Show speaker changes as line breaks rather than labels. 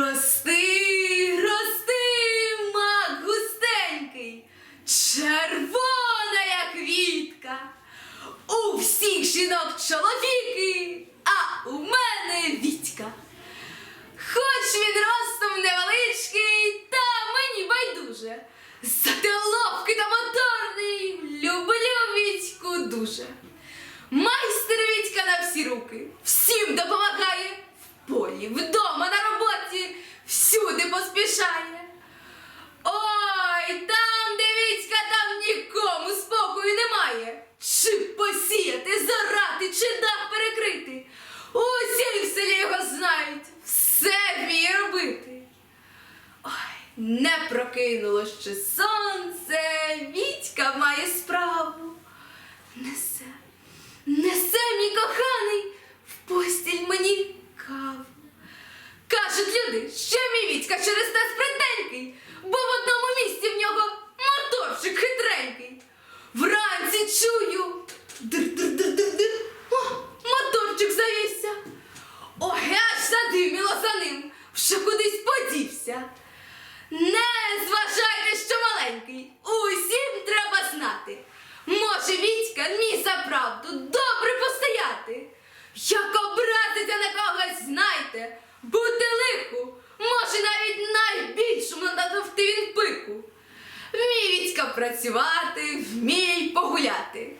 Рости, рости, мак густенький, червона, як квітка. У всіх жінок чоловіки, а у мене Вітька. Хоч він ростом невеличкий, та мені байдуже. Зате ловкий та моторний, люблю Вітьку дуже. Майстер Вітька на всі руки, всім допомагає, в полі, вдома, не прокинуло ще сонце, Вітька має справу. Не зважайте, що маленький, усім треба знати. Може, Вітька мій за правду добре постояти. Як образиться на когось, знайте, бути лиху, може навіть найбільшому надовти він пику. Вмій Вітька працювати, вмій погуляти.